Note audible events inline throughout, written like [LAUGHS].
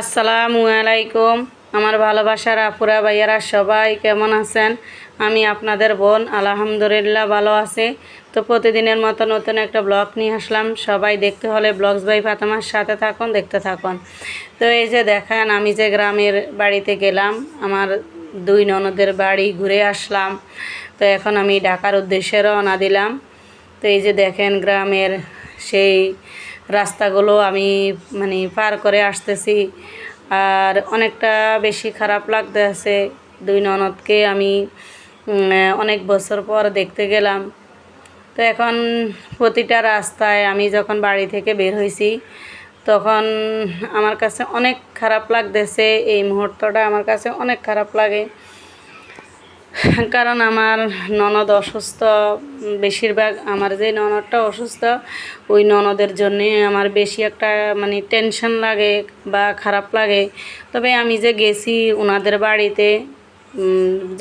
আসসালামু আলাইকুম। আমার ভালোবাসার আপুরা, ভাইয়ারা, সবাই কেমন আছেন? আমি আপনাদের বোন, আলহামদুলিল্লাহ ভালো আছি। তো প্রতিদিনের মতো নতুন একটা ব্লগ নিয়ে আসলাম। সবাই দেখতে হলে ব্লগস বাই ফাতেমার সাথে থাকুন, দেখতে থাকুন। তো এই যে দেখেন, আমি যে গ্রামের বাড়িতে গেলাম, আমার দুই ননদের বাড়ি ঘুরে আসলাম। তো এখন আমি ঢাকার উদ্দেশ্যে রওনা দিলাম। তো এই যে দেখেন, গ্রামের সেই রাস্তাগুলো আমি মানে পার করে আসতেছি। আর অনেকটা বেশি খারাপ লাগতেছে দুই ননদকে আমি অনেক বছর পর দেখতে গেলাম। তো এখন প্রতিটা রাস্তায় আমি যখন বাড়ি থেকে বের হয়েছি তখন আমার কাছে অনেক খারাপ লাগতেছে। এই মুহূর্তটা আমার কাছে অনেক খারাপ লাগে। [LAUGHS] কারণ আমার ননদ অসুস্থ, বেশিরভাগ আমার যে ননদটা অসুস্থ, ওই ননদের জন্যে আমার বেশি একটা মানে টেনশন লাগে বা খারাপ লাগে। তবে আমি যে গেছি ওনাদের বাড়িতে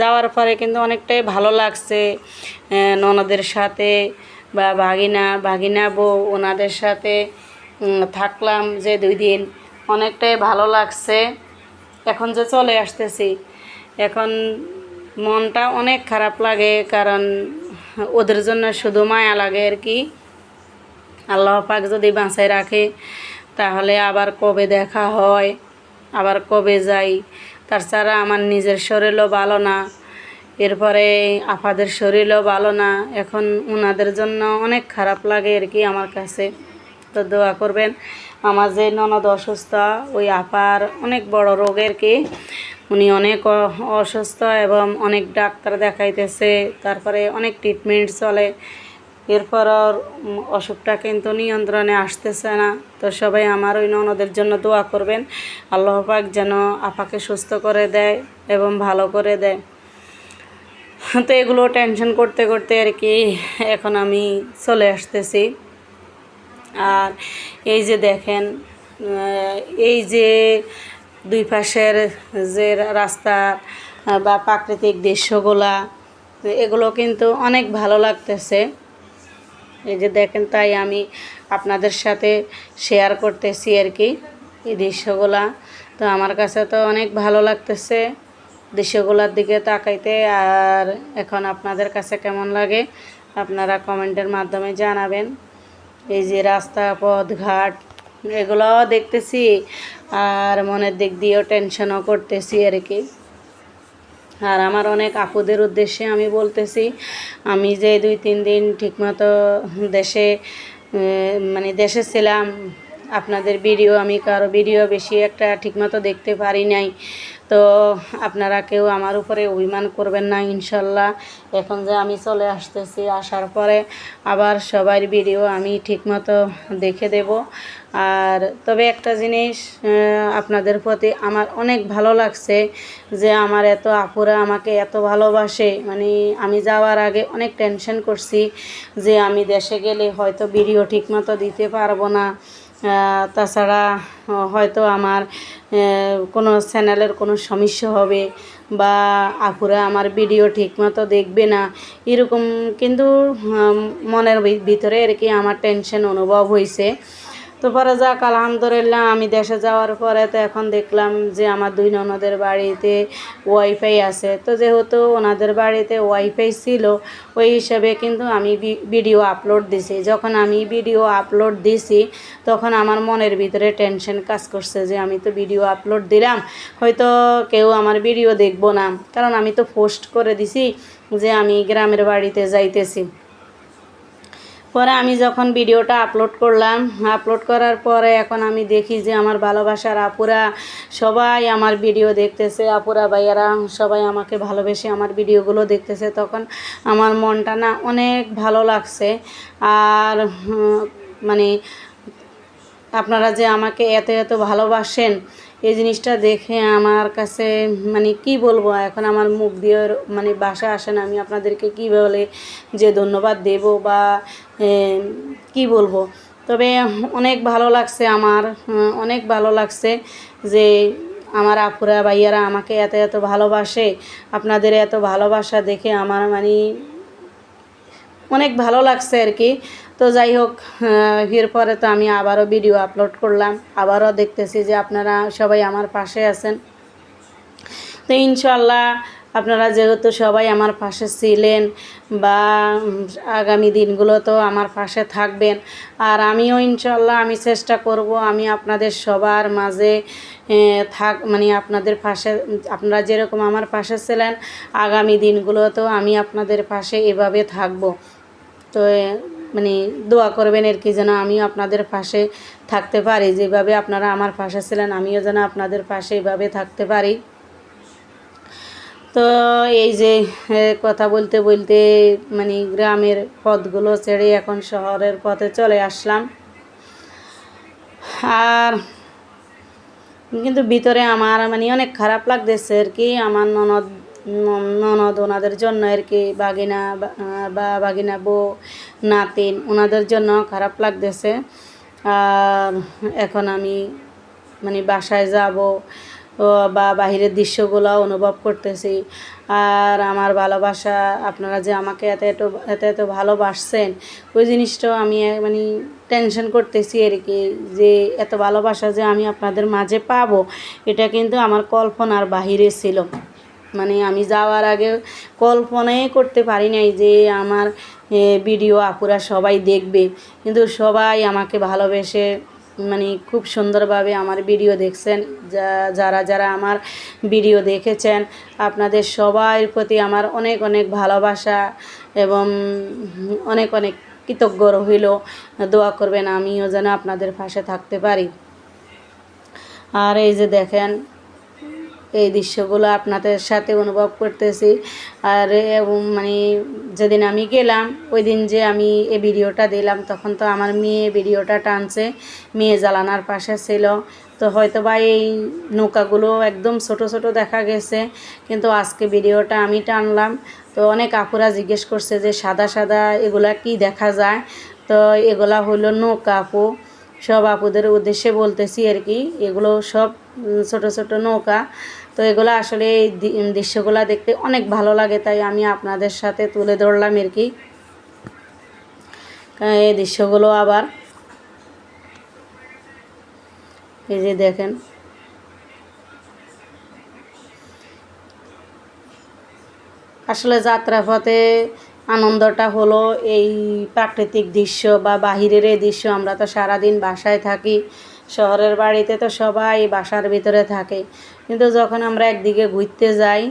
যাওয়ার পরে কিন্তু অনেকটাই ভালো লাগছে ননদের সাথে বা ভাগিনা ভাগিনা বউ ওনাদের সাথে থাকলাম যে দুই দিন। অনেকটাই ভালো লাগছে। এখন যে চলে আসতেছি, এখন মনটা অনেক খারাপ লাগে, কারণ ওদের জন্য শুধু মায়া লাগে আর কি। আল্লাহ পাক যদি বাঁচায় রাখে, তাহলে আবার কবে দেখা হয়, আবার কবে যাই। তাছাড়া আমার নিজের শরীরও ভালো না, এরপরে আপাদের শরীরও ভালো না। এখন ওনাদের জন্য অনেক খারাপ লাগে আর কি আমার কাছে। তো দোয়া করবেন। আমার যে ননদ অসুস্থ, ওই আপার অনেক বড় রোগের কি, উনি অনেক অসুস্থ এবং অনেক ডাক্তার দেখাইতেছে, তারপরে অনেক ট্রিটমেন্ট চলে। এরপর অসুখটা কিন্তু নিয়ন্ত্রণে আসতেছে না। তো সবাই আমার ওই ননদের জন্য দোয়া করবেন। আল্লাহ পাক যেন আপাকে সুস্থ করে দেয় এবং ভালো করে দেয়। তো এগুলো টেনশন করতে করতে আর কি এখন আমি চলে আসতেছি। আর এই যে দেখেন এই যে দুই পাশের যে রাস্তা বা প্রাকৃতিক দৃশ্যগুলা, এগুলো কিন্তু অনেক ভালো লাগতেছে। এই যে দেখেন, তাই আমি আপনাদের সাথে শেয়ার করতেছি আর কি এই দৃশ্যগুলা। তো আমার কাছে তো অনেক ভালো লাগতেছে দৃশ্যগুলোর দিকে তাকাইতে, আর এখন আপনাদের কাছে কেমন লাগে আপনারা কমেন্টের মাধ্যমে জানাবেন। এই যে রাস্তা, পথ, ঘাট, এগুলোও দেখতেছি আর মনের দিক দিয়েও টেনশনও করতেছি আর কি। আর আমার অনেক আপুদের উদ্দেশ্যে আমি বলতেছি, আমি যে দুই তিন দিন ঠিকমতো দেশে মানে দেশে ছিলাম আপনাদের ভিডিও, আমি কারও ভিডিও বেশি একটা ঠিকমতো দেখতে পারি নাই। তো আপনারা কেউ আমার উপরে অভিমান করবেন না, ইনশাল্লাহ। এখন যে আমি চলে আসতেছি, আসার পরে আবার সবার ভিডিও আমি ঠিকমতো দেখে দেব। আর তবে একটা জিনিস আপনাদের প্রতি আমার অনেক ভালো লাগছে যে আমার এত আপুরা আমাকে এত ভালোবাসে। মানে আমি যাওয়ার আগে অনেক টেনশন করছি যে আমি দেশে গেলে হয়তো ভিডিও ঠিকমতো দিতে পারব না। তাছাড়া হয়তো আমার কোনো চ্যানেলের কোনো সমস্যা হবে বা আপুরা আমার ভিডিও ঠিকমতো দেখবে না, এরকম কিন্তু মনের ভিতরে আর কি আমার টেনশন অনুভব হয়েছে তো পরে যাক, আলহামদুলিল্লাহ, আমি দেশে যাওয়ার পরে তো এখন দেখলাম যে আমার দুই ননদের বাড়িতে ওয়াইফাই আছে। তো যেহেতু ওনাদের বাড়িতে ওয়াইফাই ছিল, ওই হিসাবে কিন্তু আমি ভিডিও আপলোড দিছি। যখন আমি ভিডিও আপলোড দিছি, তখন আমার মনের ভিতরে টেনশন কাজ করছে যে আমি তো ভিডিও আপলোড দিলাম, হয়তো কেউ আমার ভিডিও দেখব না। কারণ আমি তো পোস্ট করে দিছি যে আমি গ্রামের বাড়িতে যাইতেছি। পরে আমি যখন ভিডিওটা আপলোড করলাম আপলোড করার পরে এখন আমি দেখি যে আমার ভালোবাসার আপুরা সবাই আমার ভিডিও দেখতেছে। আপুরা, ভাইয়ারা সবাই আমাকে ভালোবেসে আমার ভিডিওগুলো দেখতেছে। তখন আমার মনটা না অনেক ভালো লাগছে। আর মানে আপনারা যে আমাকে এত এত ভালোবাসেন, এই জিনিসটা দেখে আমার কাছে মানে কি বলব, এখন আমার মুখ দিয়ে মানে বাসা আসেন আমি আপনাদেরকে কী বলে যে ধন্যবাদ দেব বা কি বলব? তবে অনেক ভালো লাগছে আমার, অনেক ভালো লাগছে যে আমার আপুরা, ভাইয়ারা আমাকে এত এত ভালোবাসে। আপনাদের এত ভালোবাসা দেখে আমার মানে অনেক ভালো লাগছে আর কি। তো যাই হোক এরপরে তো আমি আবারও ভিডিও আপলোড করলাম। আবারও দেখতেছি যে আপনারা সবাই আমার পাশে আছেন। তো ইনশাল্লাহ আপনারা যেহেতু সবাই আমার পাশে ছিলেন বা আগামী দিনগুলোতেও আমার পাশে থাকবেন, আর আমিও ইনশাল্লাহ আমি চেষ্টা করব আমি আপনাদের সবার মাঝে থাক মানে আপনাদের পাশে, আপনারা যেরকম আমার পাশে ছিলেন, আগামী দিনগুলোতেও আমি আপনাদের পাশে এভাবে থাকব। তো মানে দোয়া করবেন আর কি, যেন আমিও আপনাদের পাশে থাকতে পারি। যেভাবে আপনারা আমার পাশে ছিলেন, আমিও যেন আপনাদের পাশে এভাবে থাকতে পারি। তো এই যে কথা বলতে বলতে মানে গ্রামের পথগুলো ছেড়ে এখন শহরের পথে চলে আসলাম। আর কিন্তু ভিতরে আমার মানে অনেক খারাপ লাগতেছে আর কি। আমার ননদ ননদ ওনাদের জন্য আর কি, বাগিনা, বা- বাগিনা বউ, নাতিন ওনাদের জন্য খারাপ লাগতেছে। আর এখন আমি মানে বাসায় যাব বা বাহিরের দৃশ্যগুলো অনুভব করতেছি। আর আমার ভালোবাসা, আপনারা যে আমাকে এত এত এত এত ভালোবাসছেন, ওই জিনিসটাও আমি মানে টেনশন করতেছি আর কি, যে এত ভালোবাসা যে আমি আপনাদের মাঝে পাবো, এটা কিন্তু আমার কল্পনার বাহিরে ছিল। মানে আমি যাওয়ার আগে কল্পনাই করতে পারি নাই যে আমার ভিডিও আপুরা সবাই দেখবে। কিন্তু সবাই আমাকে ভালোবেসে মানে খুব সুন্দরভাবে আমার ভিডিও দেখছেন। যা- যারা যারা আমার ভিডিও দেখেছেন, আপনাদের সবার প্রতি আমার অনেক অনেক ভালোবাসা এবং অনেক অনেক কৃতজ্ঞ রইল। দোয়া করবেন আমিও যেন আপনাদের পাশে থাকতে পারি। আর এই যে দেখেন এই দৃশ্যগুলো আপনাদের সাথে অনুভব করতেছি। আর মানে যেদিন আমি গেলাম, ওই দিন যে আমি এই ভিডিওটা দিলাম, তখন তো আমার মেয়ে ভিডিওটা টানছে, মেয়ে জ্বালানার পাশে ছিল। তো হয়তো বা এই নৌকাগুলো একদম ছোট ছোট দেখা গেছে, কিন্তু আজকে ভিডিওটা আমি টানলাম। তো অনেক আপুরা জিজ্ঞেস করছে যে, সাদা সাদা এগুলা কি দেখা যায়? তো এগুলা হলো নৌকা আপু। সব আপুদের উদ্দেশ্যে বলতেছি আর কি, এগুলো সব ছোট ছোট নৌকা। তো এগুলো আসলে এই দৃশ্যগুলো দেখতে অনেক ভালো লাগে, তাই আমি আপনাদের সাথে তুলে ধরলাম আর কি। এই দৃশ্যগুলো আবার। এই যে দেখেন। আসলে যাত্রাপথে আনন্দটা হলো এই প্রাকৃতিক দৃশ্য বা বাহিরের এই দৃশ্য, আমরা তো সারাদিন বাসায় থাকি। শহরের বাড়িতে তো সবাই বাসার ভিতরে থাকে। কিন্তু যখন আমরা একদিকে ঘুরতে যাই,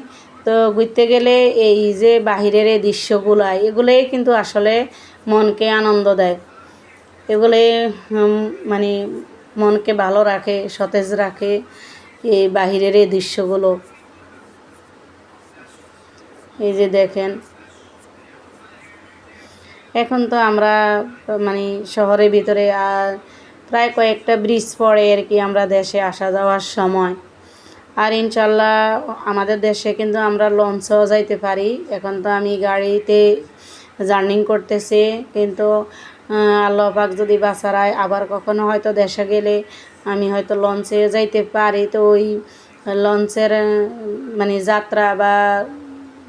তো ঘুরতে গেলে এই যে বাহিরের এই দৃশ্যগুলো, এগুলোই কিন্তু আসলে মনকে আনন্দ দেয়। এগুলো মানে মনকে ভালো রাখে, সতেজ রাখে এই বাহিরের এই দৃশ্যগুলো। এই যে দেখেন। এখন তো আমরা মানে শহরের ভিতরে আর প্রায় কয়েকটা ব্রিজ পড়ে আর কি আমরা দেশে আসা যাওয়ার সময়। আর ইনশাল্লাহ আমাদের দেশে কিন্তু আমরা লঞ্চও যাইতে পারি। এখন তো আমি গাড়িতে জার্নিং করতেছি, কিন্তু আল্লাহ পাক যদি বাঁচারায়, আবার কখনো হয়তো দেশে গেলে আমি হয়তো লঞ্চে যাইতে পারি। তো ওই লঞ্চের মানে যাত্রা বা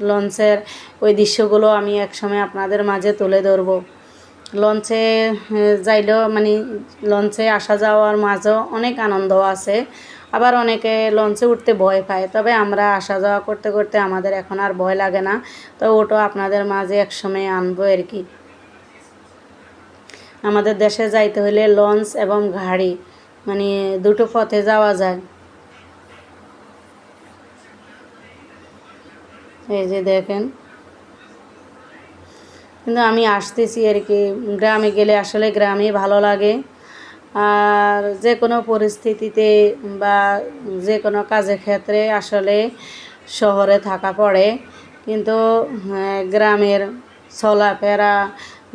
লঞ্চের ওই দৃশ্যগুলো আমি একসময় আপনাদের মাঝে তুলে ধরবো। লঞ্চে যাইলেও মানে লঞ্চে আসা যাওয়ার মাঝেও অনেক আনন্দ আছে। আবার অনেকে লঞ্চে উঠতে ভয় পায়। তবে আমরা আসা যাওয়া করতে করতে আমাদের এখন আর ভয় লাগে না। তো ওটাও আপনাদের মাঝে একসময় আনব আর কি। আমাদের দেশে যাইতে হলে লঞ্চ এবং গাড়ি মানে দুটো পথে যাওয়া যায়। এই যে দেখেন। কিন্তু আমি আসতেছি আর কি। গ্রামে গেলে আসলে গ্রামে ভালো লাগে। আর যে কোনো পরিস্থিতিতে বা যে কোনো কাজের ক্ষেত্রে আসলে শহরে থাকা পড়ে। কিন্তু হ্যাঁ, গ্রামের চলাফেরা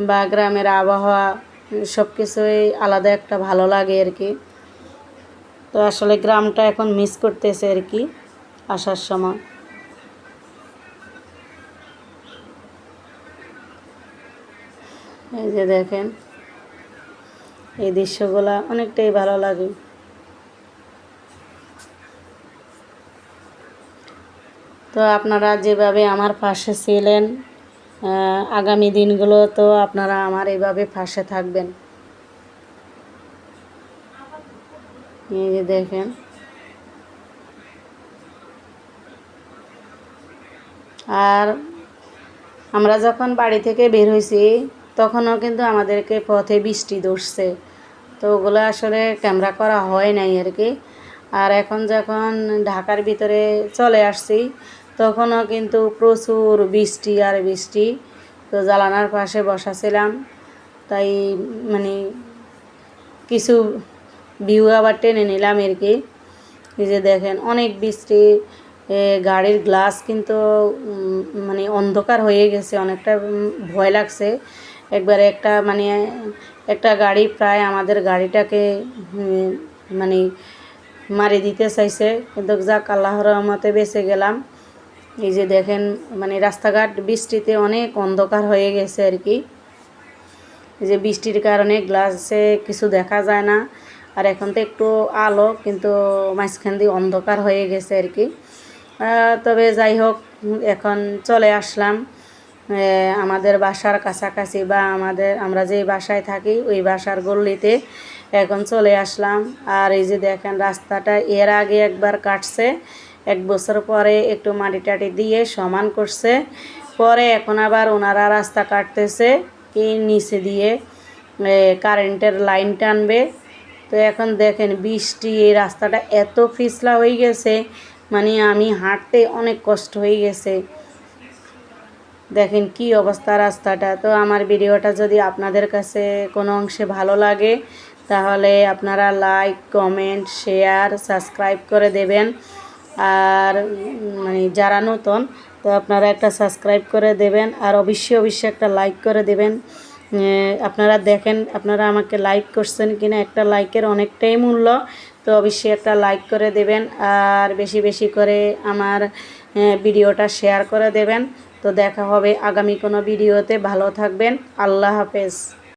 বা গ্রামের আবহাওয়া সব কিছুই আলাদা একটা ভালো লাগে আর কি। তো আসলে গ্রামটা এখন মিস করতেছে আর কি আসার সময় এই যে দেখেন, এই দৃশ্যগুলা অনেকটাই ভালো লাগে। তো আপনারা যেভাবে আমার পাশে ছিলেন আগামী দিনগুলো তো আপনারা আমার এইভাবে পাশে থাকবেন। এই যে দেখেন, আর আমরা যখন বাড়ি থেকে বের হয়েছি তখনও কিন্তু আমাদেরকে পথে বৃষ্টি ধরছে। তো ওগুলো আসলে ক্যামেরা করা হয় নাই আর কি। আর এখন যখন ঢাকার ভিতরে চলে আসছি, তখনও কিন্তু প্রচুর বৃষ্টি আর বৃষ্টি। তো জ্বালানার পাশে বসা ছিলাম তাই মানে কিছু ভিউ আবার টেনে নিলাম আর কি। যে দেখেন, অনেক বৃষ্টি গাড়ির গ্লাস কিন্তু মানে অন্ধকার হয়ে গেছে, অনেকটা ভয় লাগছে। একবারে একটা মানে একটা গাড়ি প্রায় আমাদের গাড়িটাকে মানে মারি দিতে চাইছে। কিন্তু যাক, আল্লাহর রহমতে বেঁচে গেলাম। এই যে দেখেন মানে রাস্তাঘাট বৃষ্টিতে অনেক অন্ধকার হয়ে গেছে আর কি। এই যে বৃষ্টির কারণে গ্লাসে কিছু দেখা যায় না। আর এখন তো একটু আলো, কিন্তু মাঝখান দিয়ে অন্ধকার হয়ে গেছে আর কি। তবে যাই হোক, এখন চলে আসলাম। আমাদের বাসার কাছাকাছি বা আমাদের, আমরা যে বাসায় থাকি, ওই বাসার গল্লিতে এখন চলে আসলাম। আর এই যে দেখেন, রাস্তাটা এর আগে একবার কাটছে। এক বছর পরে একটু মাটি টাটি দিয়ে সমান করছে। পরে এখন আবার ওনারা রাস্তা কাটতেছে, কি নিচে দিয়ে কারেন্টের লাইন টানবে। তো এখন দেখেন, বৃষ্টি, এই রাস্তাটা এত পিছলা হয়ে গেছে মানে আমি হাঁটতে অনেক কষ্ট হয়ে গেছে। দেখেন কি অবস্থা রাস্তাটা। তো আমার ভিডিওটা যদি আপনাদের কাছে কোনো অংশে ভালো লাগে, তাহলে আপনারা লাইক কমেন্ট শেয়ার সাবস্ক্রাইব করে দেবেন। আর মানে যারা নতুন, তো আপনারা একটা সাবস্ক্রাইব করে দেবেন, আর অবশ্যই অবশ্যই একটা লাইক করে দেবেন। আপনারা দেখেন, আপনারা আমাকে লাইক করছেন কিনা, একটা লাইকের অনেকটাই মূল্য, তো অবশ্যই একটা লাইক করে দেবেন। আর বেশি বেশি করে আমার ভিডিওটা শেয়ার করে দেবেন। তো দেখা হবে আগামী কোনো ভিডিওতে। ভালো থাকবেন। আল্লাহ হাফেজ।